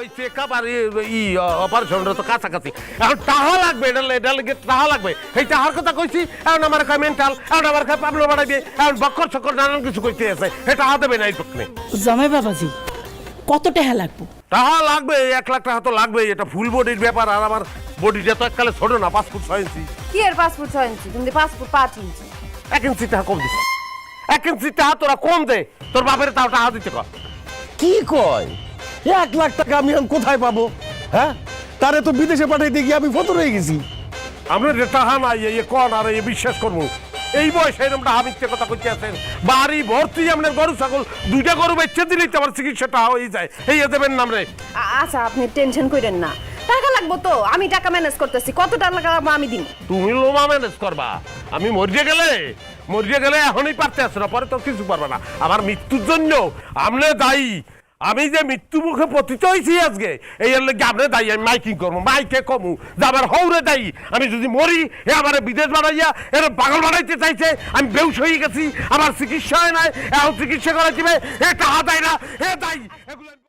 ওই চেকআপ আর ই অপারেশনটা তো কাছাকাছি। এখন টাহা লাগবে এটা এটা লাগে টাহা লাগবে। এই টাহার কথা কইছি এখন আমার কাছে মেন্টাল এখন আমার কাছে পাবলো বাড়াইবে এখন বক্কর চক্কর নানান কিছু কইতে আছে এটা টাহা দেবে না এই পক্ষে জামাই বাবাজি কত টাকা লাগবো? টাহা লাগবে এক লাখ টাকা তো লাগবে এটা ফুল বডির ব্যাপার আর আমার বডিটা তো এককালে ছোট না পাঁচ ফুট ছয় ইঞ্চি। কি এর পাসপোর্ট ছয় ইঞ্চি? তুমি পাসপোর্ট পাঁচ ইঞ্চি। এক ইঞ্চি টাকা কম দিস। এক ইঞ্চি টাকা তোরা কম দে তোর বাপের তাও টাকা দিতে কর কি কয়? এক লাখ টাকা আমি এখন কোথায় পাবো? হ্যাঁ? তারে তো বিদেশে পাঠাইতে গিয়ে আমি ফতর হয়ে গেছি। আমরা টাহা নাই এই কন আর এই বিশ্বাস করব? এই বয়সে এরকম টাহা মিথ্যে কথা কইতে আছেন? বাড়ি ভর্তি আপনার গরু ছাগল দুইটা গরু বেচে দিলেই তো আমার চিকিৎসা টাহা হয়ে যায়। এই দেবেন নাম রে আচ্ছা আপনি টেনশন করেন না। টাকা লাগবো তো আমি টাকা ম্যানেজ করতেছি। কত টাকা লাগবে আমি দিব তুমি লোমা ম্যানেজ করবা। আমি মরিয়ে গেলে মরিয়ে গেলে এখনই পারতে আসো না পরে তো কিছু পারবে না। আমার মৃত্যুর জন্য আমনে দায়ী। আমি যে মৃত্যু মুখে পতিত হয়েছি আজকে, এই হলে আপনি দায়ী, আমি মাইকিং করব, মাইকে কমু, যে আমার হৌরে দায়ী, আমি যদি মরি, এ আমার বিদেশ বানাইয়া, এর পাগল বানাইতে চাইছে, আমি বেউস হয়ে গেছি, আমার চিকিৎসা হয় নাই, এখন চিকিৎসা করা যাবে এ দেয় না, এ দায়ী, এগুলো